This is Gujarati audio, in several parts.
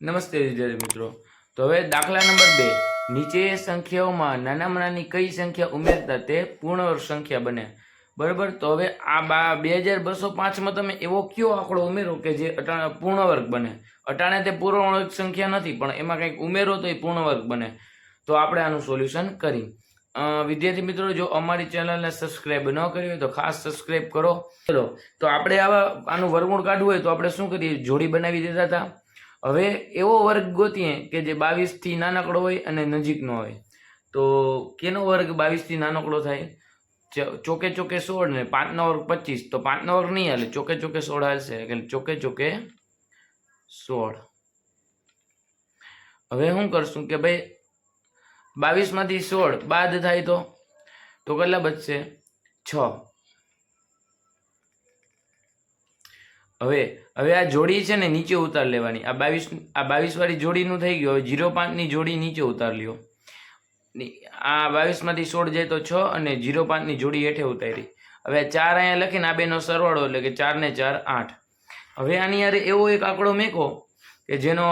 નમસ્તે વિદ્યાર્થી મિત્રો. તો હવે દાખલા નંબર બે. નીચે સંખ્યાઓમાં નાનામાં નાની કઈ સંખ્યા ઉમેરતા તે પૂર્ણ સંખ્યા બને. બરાબર? તો હવે આ બા બે હજાર બસો પાંચમાં તમે એવો કયો આંકડો ઉમેરો કે જે અટાણે પૂર્ણવર્ગ બને? અટાણે તે પૂર્ણવર્ગ સંખ્યા નથી, પણ એમાં કંઈક ઉમેરો તો એ પૂર્ણવર્ગ બને. તો આપણે આનું સોલ્યુશન કરી. વિદ્યાર્થી મિત્રો, જો અમારી ચેનલને સબસ્ક્રાઇબ ન કરી હોય તો ખાસ સબસ્ક્રાઇબ કરો. ચલો, તો આપણે આવા આનું વર્ગમૂળ કાઢવું હોય તો આપણે શું કરીએ? જોડી બનાવી દેતા હતા. હવે એવો વર્ગ ગોતીએ કે જે બાવીસથી નાનકડો હોય અને નજીકનો હોય. તો કેનો વર્ગ બાવીસથી નાનકડો થાય? ચોકે ચોકે સોળ ને પાંચનો વર્ગ પચીસ. તો પાંચનો વર્ગ નહીં હાલે, ચોકે ચોકે સોળ હાલશે. એટલે ચોકે ચોકે સોળ. હવે શું કરશું કે ભાઈ, બાવીસમાંથી સોળ બાદ થાય તો? તો કેટલા બચશે? છ. હવે હવે આ જોડી છે ને નીચે ઉતાર લેવાની. આ બાવીસ, આ બાવીસવાળી જોડીનું થઈ ગયું. હવે જીરો પાંચની જોડી નીચે ઉતાર લ્યો. આ બાવીસમાંથી સોળ જાય તો છ અને જીરો પાંચની જોડી હેઠે ઉતારી. હવે ચાર અહીંયા લખીને આ બેનો સરવાળો એટલે કે ચાર ને ચાર આઠ. હવે આની યારે એવો એક આંકડો મેકો કે જેનો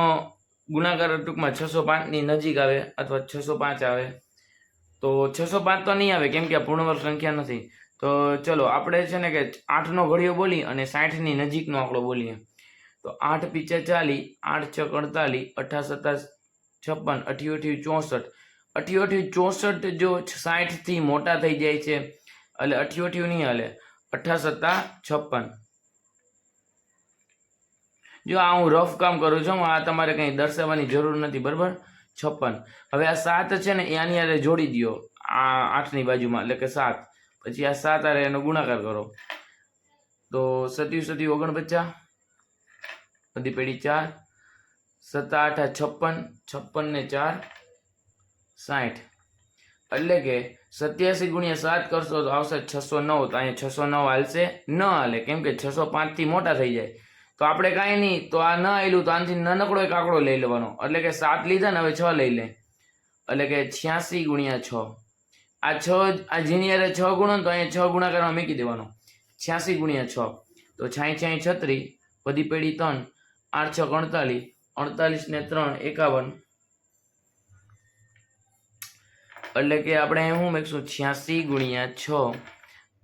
ગુણાકાર ટૂંકમાં છસો પાંચની નજીક આવે અથવા છસો પાંચ આવે. તો છસો પાંચ તો નહીં આવે, કેમ કે આ પૂર્ણવર્ગ સંખ્યા નથી. તો ચલો, આપણે છે ને કે આઠનો ઘડિયો બોલી અને સાઠની નજીકનો આંકડો બોલીએ. તો આઠ પીચા ચાલી આઠ છ અડતાલીસ અઠા સત્તાસ છપ્પન અઠ્યું અઠ્યું ચોસઠ. અઠ્યું અઠ્યું ચોસઠ જો સાઠથી મોટા થઈ જાય છે, એટલે અઠ્યું અઠ્યું નહીં હાલે. અઠા સત્તા છપ્પન. જો આ હું રફ કામ કરું છું, આ તમારે કંઈ દર્શાવવાની જરૂર નથી, બરાબર? છપ્પન. હવે આ સાત છે ને, એની આની જોડી દ્યો, આ આઠની બાજુમાં, એટલે કે સાત. પછી આ સાત આરે એનો ગુણાકાર કરો. તો સત્યુ સત્યુ ઓગણપચાસ, બધી પેઢી ચાર સત્તા આઠા છપ્પન છપ્પન ને ચાર, સાઠ. એટલે કે સત્યાસી ગુણ્યા સાત કરશો તો આવશે છસો નવ, તો અહીંયા છસો નવ હાલશે, ન હાલે. કેમ કે છસો પાંચથી મોટા થઈ જાય. તો આપણે કાંઈ નહીં, તો આ ન આવેલું તો આનાથી નાનકડો એક આંકડો લઈ લેવાનો. એટલે કે સાત લીધા ને હવે છ લઈ લે. એટલે કે છ્યાસી ગુણ્યા છ. આ છ આ જેની છ ગુણો તો અહીંયા છ ગુણાકારમાં મૂકી દેવાનો. છ્યાસી ગુણ્યા છ. તો છાંય છાંય છત્રી બધી પેઢી ત્રણ, આઠ છ અડતાલીસ અડતાલીસ ને ત્રણ, એકાવન. એટલે કે આપણે શું મેકશું? છ્યાસી ગુણ્યા છ.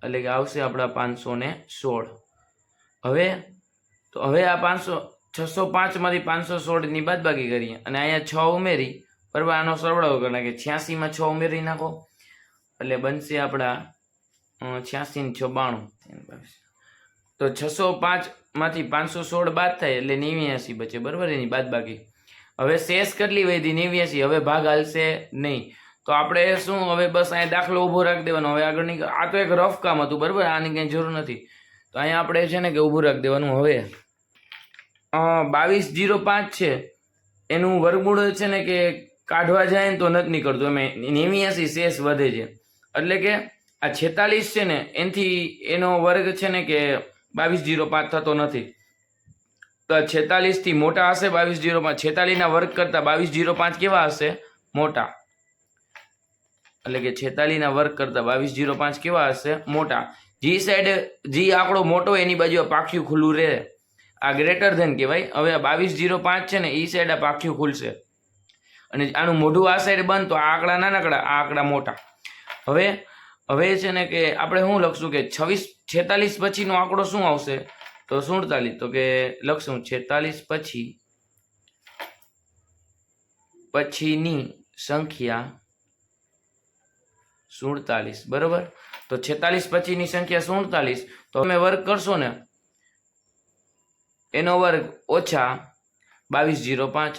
એટલે કે આવશે આપણા પાંચસો ને સોળ. હવે, તો હવે આ પાંચસો, છસો પાંચમાંથી પાંચસો સોળની બાદબાકી કરીએ. અને અહીંયા છ ઉમેરી બરાબર આનો સરવાળો કરી નાખીએ છ્યાસીમાં છ ઉમેરી નાખો. એટલે બનશે આપણા છ્યાસી છ બાણું તો છસો પાંચમાંથી પાંચસો સોળ બાદ થાય એટલે નેવ્યાસી બચે. બરાબર? એની બાદ બાકી હવે શેષ કેટલી વધી? નેવ્યાસી. હવે ભાગ હાલશે નહીં. તો આપણે શું? હવે બસ અહીંયા દાખલો ઊભો રાખી દેવાનો. હવે આગળની આ તો એક રફ કામ હતું, બરાબર? આની કંઈ જરૂર નથી. તો અહીંયા આપણે છે ને કે ઊભું રાખી દેવાનું. હવે બાવીસ જીરો પાંચ છે. એનું વર્ગમૂળ છે ને કે કાઢવા જાય ને તો નથી નીકળતું. એમ નેવ્યાસી શેષ વધે છે. એટલે કે આ છેતાલીસ છે ને, એનાથી એનો વર્ગ છે ને કે બાવીસ જીરો પાંચ થતો નથી. તો છેતાલીસથી મોટા હશે બાવીસ જીરો પાંચ. છેતાલીસના વર્ગ કરતાં બાવીસ જીરો પાંચ કેવા હશે? મોટા. એટલે કે છેતાલીસના વર્ગ કરતાં બાવીસ જીરો પાંચ કેવા હશે? મોટા. જી સાઈડ, જી આંકડો મોટો, એની બાજુ આ પાખ્યું ખુલ્લું રહે. આ ગ્રેટર ધેન કહેવાય. હવે આ બાવીસ જીરો પાંચ છે ને એ સાઈડ આ પાખ્યું ખુલશે. અને આનું મોઢું આ સાઈડ બંધ, તો આ આંકડા નાનકડા, આ આંકડા મોટા. હવે હવે છે ને કે આપણે શું લખશું કે છવ્વીસ, છેતાલીસ પછીનો આંકડો શું આવશે? તો સુડતાલીસ, તો કે લખશું છેતાલીસ પછી, પછીની સંખ્યા સુડતાલીસ, બરોબર? તો છેતાલીસ પછીની સંખ્યા સુડતાલીસ, તો તમે વર્ગ કરશો ને, એનો વર્ગ ઓછા બાવીસ જીરો પાંચ.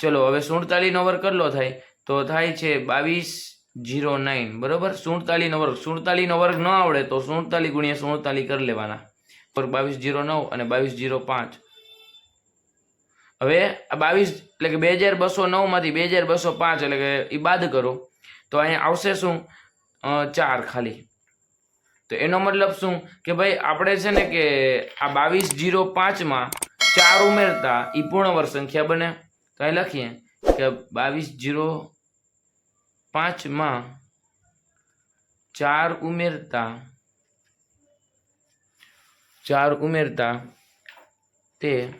ચલો, હવે સુડતાલીસનો વર્ગ કેટલો થાય? તો થાય છે બાવીસ જીરો નાઇન બરાબર? સુડતાલીસનો વર્ગ. સુડતાલીસનો વર્ગ ન આવડે તો સુડતાલીસ ગુણ્યા સુડતાલીસ કરી લેવાના. વર્ગ બાવીસ જીરો નવ અને બાવીસ જીરો પાંચ. હવે આ બાવીસ, એટલે કે બે હજાર બસો નવમાંથી બે હજાર બસો પાંચ, એટલે કે એ બાદ કરો, તો અહીંયા આવશે શું? ચાર ખાલી. તો એનો મતલબ શું? કે ભાઈ આપણે છે ને કે આ બાવીસ જીરો પાંચમાં ચાર ઉમેરતા એ પૂર્ણવર્ગ સંખ્યા બને. તો અહીં લખીએ કે બાવીસ જીરો પાંચમાં ચાર ઉમેરતા ચાર ઉમેરતા તે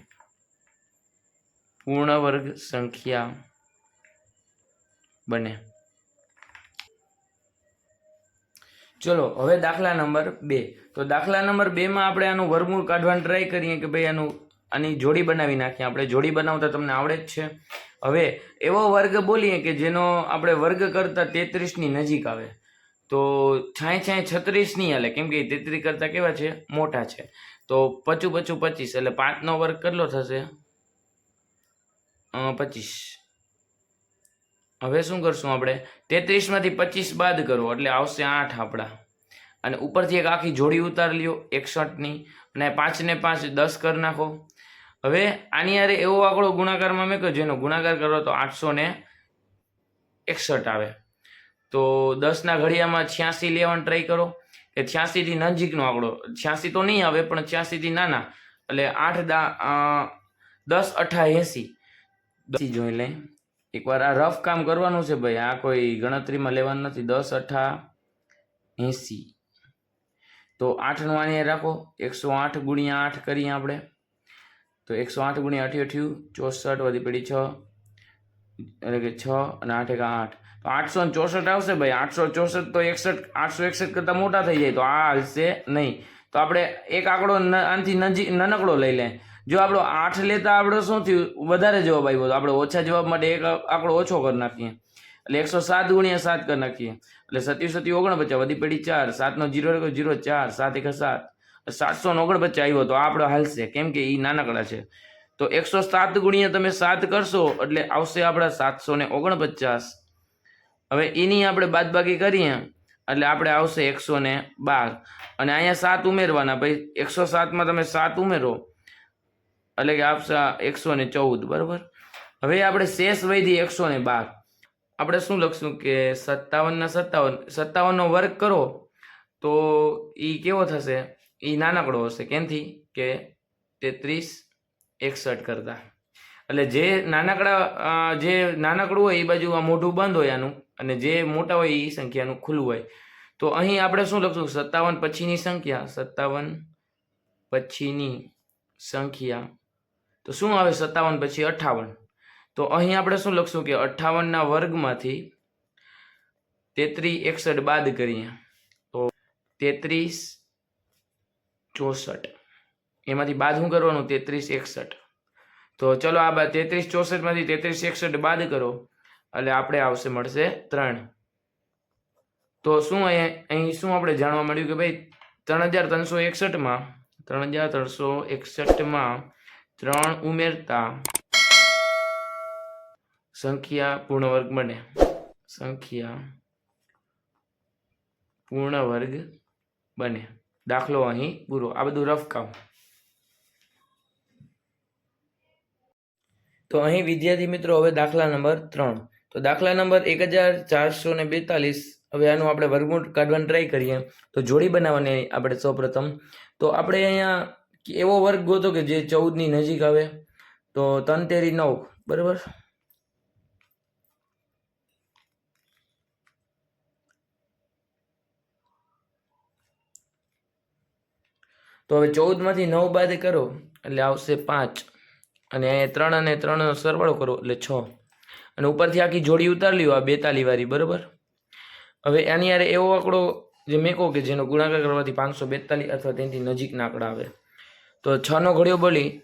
પૂર્ણવર્ગ સંખ્યા બને. ચલો, હવે દાખલા નંબર બે. તો દાખલા નંબર બેમાં આપણે આનું વર્ગમૂળ કાઢવાની ટ્રાય કરીએ કે ભાઈ આનું આની જોડી બનાવી નાખીએ. આપણે જોડી બનાવતા તમને આવડે જ છે. હવે એવો વર્ગ બોલીએ કે જેનો આપણે વર્ગ કરતાં તેત્રીસની નજીક આવે. તો છાંય છાંય છત્રીસ નહીં હાલે. કેમ કે તેત્રીસ કરતાં કેવા છે? મોટા છે. તો પચું પચું પચીસ, એટલે પાંચનો વર્ગ કેટલો થશે? પચીસ. હવે શું કરશું આપણે? તેત્રીસમાંથી પચીસ બાદ કરો, એટલે આવશે આઠ આપણા. અને ઉપરથી એક આખી જોડી ઉતાર લ્યો, એકસઠની. અને પાંચને પાંચ દસ કરી નાખો. હવે આની યારે એવો આંકડો ગુણાકારમાં મેં કહ્યું, જેનો ગુણાકાર કરો તો આઠસો ને એકસઠ આવે. તો દસના ઘડિયામાં છ્યાસી લેવાનું ટ્રાય કરો. કે છ્યાસીથી નજીકનો આંકડો, છ્યાસી તો નહીં આવે, પણ છ્યાસીથી નાના. એટલે આઠ દા દસ અઠા એંસી. જોઈ લઈ એકવાર આ રફ કામ કરવાનું છે ભાઈ, આ કોઈ ગણતરીમાં લેવાનું નથી. દસ અઠા એંસી. તો આઠનું આની રાખો. એકસો આઠ ગુણ્યા આઠ કરીએ આપણે. તો એકસો આઠ ગુણ્યા અઠ્યોઠ્યું અઠ્યું ચોસઠ વધી પડી છ, એટલે કે છ અને આઠ એક આઠ. તો આઠસો ને ચોસઠ આવશે ભાઈ. આઠસો ચોસઠ તો એકસઠ, આઠસો એકસઠ કરતાં મોટા થઈ જાય. તો આ હાલશે નહીં. તો આપણે એક આંકડો આનાથી નજીક નાનકડો લઈ લે. જો આપણો આઠ લેતા આપણે શું થયું? વધારે જવાબ આવ્યો તો આપણે ઓછા જવાબ માટે એક આંકડો ઓછો કરી નાખીએ. એટલે એકસો સાત ગુણ્યા સાત કરી નાખીએ. એટલે સત્યુ સત્યુ ઓગણપચાસ વધી પડી ચાર. સાતનો જીરો જીરો, ચાર. સાત, એક, સાત. સાતસો ઓગણપચાસ આવ્યો તો આપણો હાલશે કેમ કે એ નાનકડા છે. તો એકસો સાત ગુણ્યા તમે સાત કરશો એટલે આવશે આપણા સાતસો ને ઓગણપચાસ. હવે એની આપણે બાદબાકી કરીએ એટલે આપણે આવશે એકસો ને બાર. અને અહીંયા સાત ઉમેરવાના ભાઈ. એકસો સાતમાં તમે સાત ઉમેરો. એટલે કે આપશે એકસો ને ચૌદ, બરાબર? હવે આપણે શેષ વૈધી એકસો ને બાર. આપણે શું લખશું કે સત્તાવનના સત્તાવન, સત્તાવનનો વર્ગ કરો તો એ કેવો થશે? એ નાનકડો હશે કેમથી? કે તેત્રીસ એકસઠ કરતાં. એટલે જે નાનકડા જે નાનકડું હોય એ બાજુ આ મોઢું બંધ હોય આનું, અને જે મોટા હોય એ સંખ્યાનું ખુલ્લું હોય. તો અહીં આપણે શું લખશું? સત્તાવન પછીની સંખ્યા, સત્તાવન પછીની સંખ્યા. તો શું આવે? સત્તાવન પછી અઠ્ઠાવન તો અહીં આપણે શું લખશું કે અઠ્ઠાવનના વર્ગમાંથી તેત્રીસ એકસઠ બાદ કરીએ. તો તેત્રીસ ચોસઠ. એમાંથી બાદ શું કરવાનું? તેત્રીસ એકસઠ. તો ચલો આ તેત્રીસ ચોસઠમાંથી તેત્રીસ એકસઠ બાદ કરો. એટલે આપણે આવશે, મળશે ત્રણ. તો શું અહીં શું આપણે જાણવા મળ્યું કે ભાઈ ત્રણ હજાર ત્રણસો એકસઠમાં, ત્રણ હજાર ત્રણસો એકસઠમાં ત્રણ ઉમેરતા સંખ્યા પૂર્ણ વર્ગ બને. સંખ્યા પૂર્ણ વર્ગ બને. દાખલો અહીં પૂરો. આ બધું રફ કામ. તો અહીં વિદ્યાર્થી મિત્રો, હવે દાખલા નંબર ત્રણ. તો દાખલા નંબર એક હજાર ચારસો ને બેતાલીસ. હવે આનું આપણે વર્ગમૂળ કાઢવાની ટ્રાય કરીએ. તો જોડી બનાવવાની આપણે સૌપ્રથમ. તો આપણે અહીંયા એવો વર્ગ ગોતો કે જે ચૌદની નજીક આવે. તો તનતેરી નવ. બરાબર? તો હવે ચૌદમાંથી નવ બાદ કરો, એટલે આવશે પાંચ. અને ત્રણ અને ત્રણનો સરવાળો કરો, એટલે છ. અને ઉપરથી આખી જોડી ઉતાર લ્યો, આ બેતાલી વાળી, બરાબર? હવે આની યારે એવો આંકડો જે મેં કહું કે જેનો ગુણાકાર કરવાથી પાંચસો બેતાલીસ અથવા તેની નજીકના આંકડા આવે. તો છનો ઘડિયો બોલી,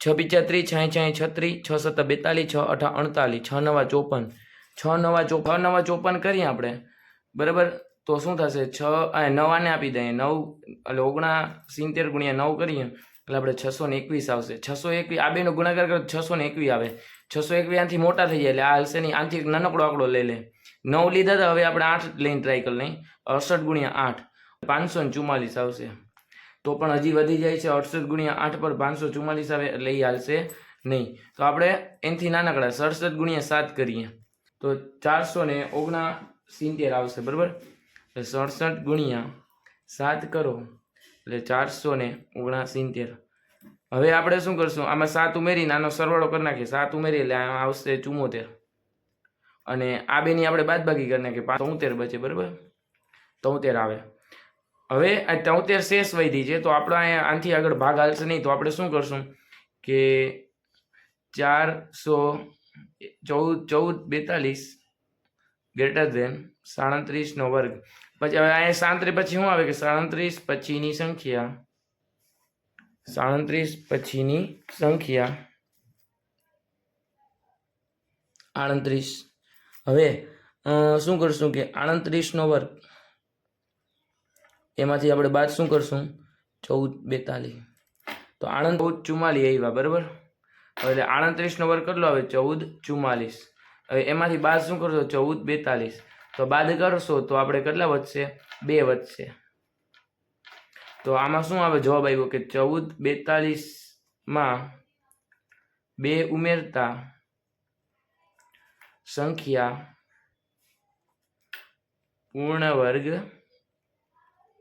છ પિચાત્રીસ છાંય છાંય, છત્રીસ, છ સત્તા બેતાલીસ, છ અઠા અડતાલીસ, છ નવા ચોપન. છ નવા ચો છ નવા ચોપન કરીએ આપણે, બરાબર? તો શું થશે? છ નવ નવાને આપી દઈએ, નવ, એટલે ઓગણા સિત્તેર ગુણ્યા નવ કરીએ, એટલે આપણે છસો ને એકવીસ આવશે. છસો એકવીસ, આ બેનો ગુણાકાર કરો છસો ને એકવીસ આવે. છસો એકવીસ આથી મોટા થઈ જાય, એટલે આ હશે નહીં એક નાનકડો આંકડો લઈ લે. નવ લીધા હતા હવે આપણે આઠ લઈને ટ્રાય કરી લઈ અડસઠ ગુણ્યા આઠ, પાંચસો ને ચુમ્માલીસ આવશે. તો પણ હજી વધી જાય છે, અડસઠ ગુણ્યા આઠ પર પાંચસો ચુમ્માલીસ આવે, એટલે એ હાલશે નહીં. તો આપણે એનાથી નાનકડા, સડસઠ ગુણ્યા સાત કરીએ. તો ચારસો ને ઓગણા સિત્તેર આવશે, બરાબર? એટલે સડસઠ ગુણ્યા સાત કરો, એટલે ચારસો ને ઓગણસિત્તેર. હવે આપણે શું કરશું? આમાં સાત ઉમેરીને આનો સરવાળો કરી નાખીએ. સાત ઉમેરી એટલે આવશે ચુમ્મોતેર અને આ બેની આપણે બાદબાકી કરી નાખીએ. પાંચ તોતેર બચે, બરાબર? તોતેર આવે. હવે આ તોતેર શેષ વૈધી છે, તો આપણે અહીંયા આનાથી આગળ ભાગ હાલશે નહીં. તો આપણે શું કરશું કે ચારસો ચૌદ ચૌદ બેતાલીસ, ગ્રેટર ધેન સાડત્રીસનો વર્ગ. પછી હવે અહીંયા સાડત્રીસ પછી શું આવે કે સાડત્રીસ પછીની સંખ્યા? સાડત્રીસ પછીની સંખ્યા. આડત્રીસ. હવે શું કરશું કે આડત્રીસનો વર્ગ. એમાંથી આપણે બાદ શું કરશું? ચૌદ બેતાલીસ. તો આણંદ ચૌદ ચુમ્માલીસ આવ્યા, બરાબર? એટલે આડત્રીસનો વર્ગ કેટલો આવે? ચૌદ ચુમ્માલીસ હવે એમાંથી બાદ શું કરશો? ચૌદ બેતાલીસ. તો બાદ કરશો તો આપણે કેટલા વધશે? બે વધશે. તો આમાં શું આવે? જવાબ આવ્યો કે ચૌદ બેતાલીસમાં બે ઉમેરતા સંખ્યા પૂર્ણ વર્ગ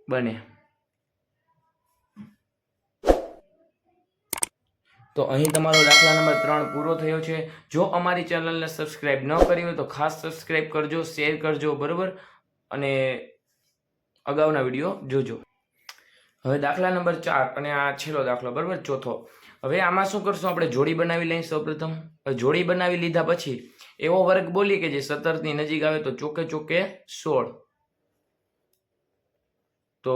બને. તો અહીં તમારો દાખલા નંબર ત્રણ પૂરો થયો છે. જો અમારી ચેનલને સબસ્ક્રાઈબ ન કરી હોય તો ખાસ સબસ્ક્રાઈબ કરજો, શેર કરજો, બરાબર? અને અગાઉના વીડિયો જોજો. હવે દાખલા નંબર ચાર અને આ છેલ્લો દાખલો, બરાબર? ચોથો. હવે આમાં શું કરશું આપણે? જોડી બનાવી લઈએ સૌપ્રથમ. જોડી બનાવી લીધા પછી એવો વર્ગ બોલીએ કે જે સત્તરની નજીક આવે તો ચોકે ચોકે સોળ. તો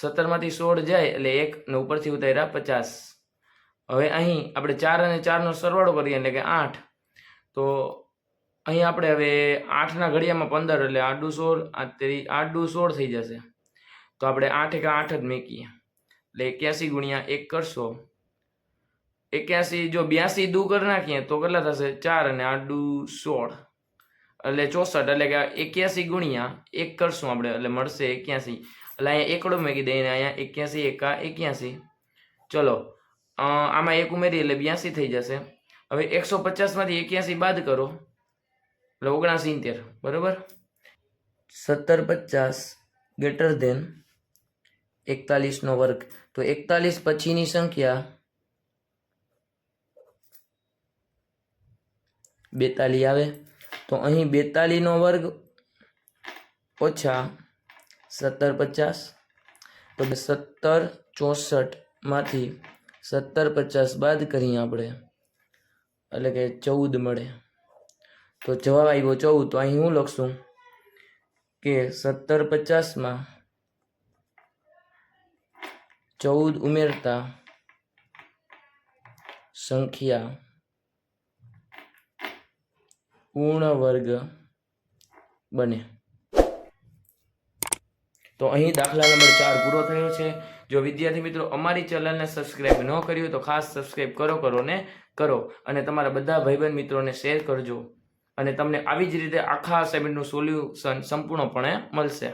સત્તરમાંથી સોળ જાય એટલે એક ને ઉપરથી ઉતાર્યા પચાસ. હવે અહીં આપણે ચાર અને ચારનો સરવાળો કરીએ એટલે કે આઠ. તો અહીં આપણે હવે આઠના ઘડિયામાં પંદર એટલે આડું સોળ, આ તેરી, આડું સોળ થઈ જશે. તો આપણે આઠ એક આઠ જ મેકીએ. એટલે એક્યાસી ગુણ્યા એક કરશો. એક્યાસી, જો બ્યાસી દુ કરી નાખીએ તો કેટલા થશે? ચાર અને આડું સોળ. એટલે ચોસઠ, એટલે કે એક્યાસી ગુણ્યા એક કરશું આપણે, એટલે મળશે એક્યાસી. એટલે અહીંયા એકડો મેકી દઈએ અહીંયા એક્યાસી એકા એક્યાસી. ચલો આમાં એક ઉમેરી એટલે બ્યાસી થઈ જશે. હવે એકસો પચાસમાંથી એક્યાસી બાદ કરો. એટલે ઓગણસિત્તેર, બરોબર? સત્તર પચાસ ગ્રેટર ધેન એકતાલીસનો વર્ગ. તો એકતાલીસ પછીની સંખ્યા બેતાલી આવે. તો અહીં બેતાલીનો વર્ગ ઓછા સત્તર પચાસ તો સત્તર ચોસઠમાંથી સત્તર પચાસ બાદ કરીએ આપણે. એટલે કે ચૌદ મળે. તો જવાબ આવ્યો ચૌદ. તો અહીં હું લખશું કે સત્તર પચાસમાં ચૌદ ઉમેરતા સંખ્યા પૂર્ણ વર્ગ બને. તો અહીં દાખલા નંબર ચાર પૂરો થયો છે. જો વિદ્યાર્થી મિત્રો અમારી ચેનલને સબસ્ક્રાઇબ ન કરી હોય તો ખાસ સબસ્ક્રાઇબ કરો કરો ને કરો. અને તમારા બધા ભાઈબંધ મિત્રોને શેર કરજો. અને તમને આવી જ રીતે આખા અસાઇનમેન્ટનું સોલ્યુશન સંપૂર્ણપણે મળશે.